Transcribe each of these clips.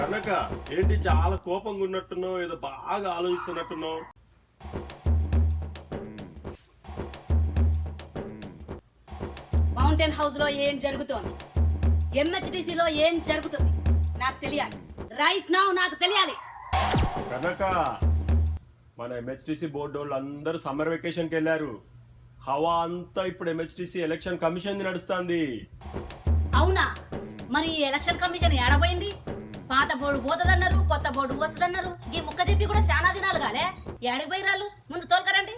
కనుక ఏంటి చాలా కోపంగా ఉన్నట్టున్నావు? ఏదో బాగా ఆలోచిస్తున్నట్టున్నావు? మౌంటైన్ హౌస్లో ఏం జరుగుతోంది? MHTC లో ఏం జరుగుతుంది? నాకు తెలియాలి. రైట్ నౌ నాకు తెలియాలి. కనుక మన ఎంహెచ్టిసి బోర్డు వాళ్ళు అందరూ సమ్మర్ వెకేషన్కి వెళ్ళారు. హవా అంతా ఇప్పుడు ఎంహెచ్టిసి ఎలక్షన్ కమిషన్ నడుస్తుంది. అవునా? మరి ఈ ఎలక్షన్ కమిషన్ ఏడబోయింది? పాత బోర్డు పోతుందన్నారు కొత్త బోర్డు వస్తుందన్నారు ఈ ముక్క చెప్పి కూడా చాలా దినాలు కాలే. ఏడిపోయి రాళ్ళు? ముందు తోలుకరండి.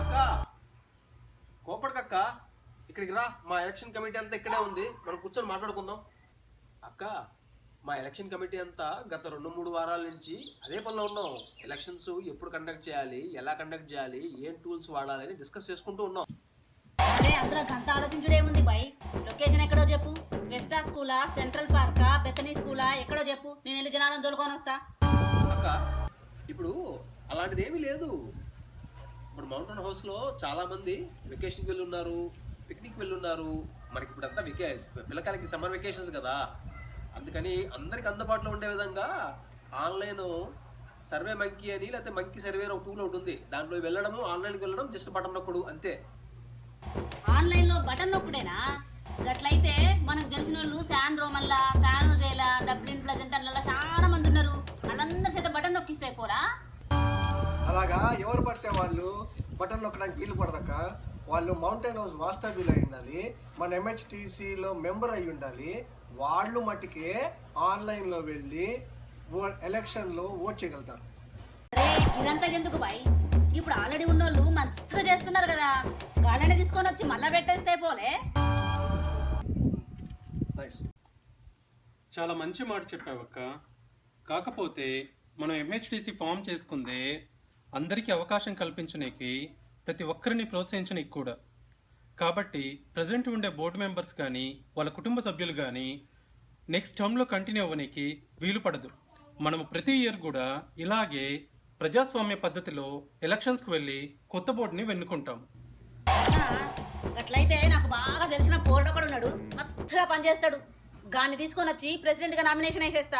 అక్క కోపడకక్క ఇక్కడికి రా. మా ఎలక్షన్ కమిటీ అంతా ఇక్కడే ఉంది. మనం కూర్చొని మాట్లాడుకుందాం. అక్క మా ఎలక్షన్ కమిటీ అంతా గత రెండు మూడు వారాల నుంచి అదే పనిలో ఉన్నాం. ఎలక్షన్స్ ఎప్పుడు కండక్ట్ చేయాలి ఎలా కండక్ట్ చేయాలి ఏం టూల్స్ వాడాలని డిస్కస్ చేసుకుంటూ ఉన్నాం. అరే అందులో గంత ఆలోచించుడే ఉంది బై స్కూలా సెంట్రల్ పార్కా బెతనీ స్కూలా? ఎక్కడో చెప్పు. నేను వెళ్ళి జనాలను తోలుకొని వస్తా. అక్క ఇప్పుడు అలాంటిది ఏమీ లేదు. ఇప్పుడు మౌంటైన్ హౌస్లో చాలా మంది వెకేషన్కి వెళ్ళి ఉన్నారు పిక్నిక్ వెళ్ళి ఉన్నారు మనకి ఇప్పుడు అంతా వెకే పిల్లకాయలకి సమ్మర్ వెకేషన్స్ కదా. అందుకని అందరికి అందుబాటులో ఉండే విధంగా ఆన్లైన్ సర్వే మంకీ అని లేకపోతే మంకీ సర్వే ఒక టూల్ ఒకటి ఉంది. దాంట్లో వెళ్ళడము ఆన్లైన్కి వెళ్ళడం జస్ట్ బటన్ నొక్కడు అంతే. ఆన్లైన్లో బటన్ నొక్కుడేనా? అట్లయితే శాన్ రోమల్లా శాన్ జైలా డబ్లిన్ ప్లజెంటర్లలో చాలా మంది ఉన్నారు. వాళ్ళందరి చేత బటన్ నొక్కిస్తే పోరా? అలాగా? ఎవరు పడితే వాళ్ళు బటన్ నొక్కడానికి వీలు పడదక్క. వాళ్ళు మౌంటైన్ హౌస్ వాస్తవ్యులు అయి ఉండాలి మన ఎంహెచ్టీసీలో మెంబర్ అయి ఉండాలి. వాళ్ళు మట్టుకే ఆన్లైన్లో వెళ్ళి ఎలక్షన్లో ఓట్ చేయగలుగుతారు. ఇదంతా ఎందుకు బాయ్? ఇప్పుడు ఆల్రెడీ ఉన్నోళ్ళు మస్తుగా చేస్తున్నారు కదా. వాళ్ళని తీసుకొని వచ్చి మళ్ళా పెట్టేస్తే పోలే. చాలా మంచి మాట చెప్పావక్క కాకపోతే మనం ఎంహెచ్డిసి ఫామ్ చేసుకుందే అందరికీ అవకాశం కల్పించనీకి ప్రతి ఒక్కరిని ప్రోత్సహించనీకి కూడా. కాబట్టి ప్రజెంట్ ఉండే బోర్డు మెంబర్స్ కానీ వాళ్ళ కుటుంబ సభ్యులు కానీ నెక్స్ట్ టర్మ్లో కంటిన్యూ అవ్వనీకి వీలు పడదు. మనము ప్రతి ఇయర్ కూడా ఇలాగే ప్రజాస్వామ్య పద్ధతిలో ఎలక్షన్స్కి వెళ్ళి కొత్త బోర్డుని వెన్నుకుంటాం? అట్లయితే మస్తుగా పనిచేస్తాడు. గాన్ని తీసుకొని వచ్చి ప్రెసిడెంట్గా నామినేషన్ వేసేస్తా.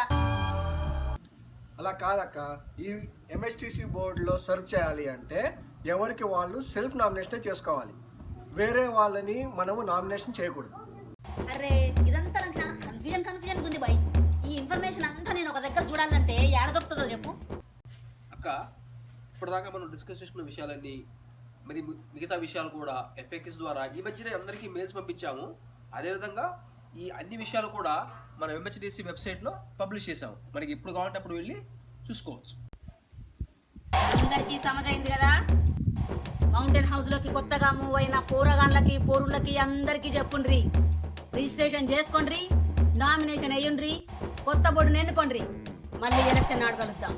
అలా కాదక్క. ఈ ఎంహెచ్టీసీ బోర్డులో సర్వ్ చేయాలి అంటే ఎవరికి వాళ్ళు సెల్ఫ్ నామినేషన్ చేసుకోవాలి. వేరే వాళ్ళని మనము నామినేషన్ చేయకూడదు. అరే ఇదంతా నాకు చాలా కన్ఫ్యూజన్ కన్ఫ్యూజన్ ఉంది బాయ్. ఈ ఇన్ఫర్మేషన్ అంతా నేను ఒక దగ్గర చూడాలంటే ఏడ దొరుకుతుందో చెప్పు. అక్క ఇప్పటిదాకా మనం డిస్కస్ చేసుకున్న విషయాలన్నీ మరి మిగతా విషయాలు కూడా ఎఫ్ఏక్స్ ద్వారా ఈ మధ్యనే అందరికీ మెయిల్స్ పంపించాము. అదేవిధంగా ఈ అన్ని విషయాలు కూడా మనం ఎంహెచ్డిసి వెబ్సైట్లో పబ్లిష్ చేసాము మనకి ఇప్పుడు కావాలంటే అప్పుడు వెళ్ళి చూసుకోవచ్చు. అందరికీ సమజైంది కదా? మౌంటైన్ హౌస్లోకి కొత్తగా మూవ్ అయిన పోరగాన్లకి పోరులకి అందరికీ చెప్పుండ్రి. రిజిస్ట్రేషన్ చేసుకోండ్రి నామినేషన్ అయ్యుండ్రి కొత్త బోర్డుని ఎన్నుకోండ్రి. మళ్ళీ ఎలక్షన్ ఆడగలుగుతాం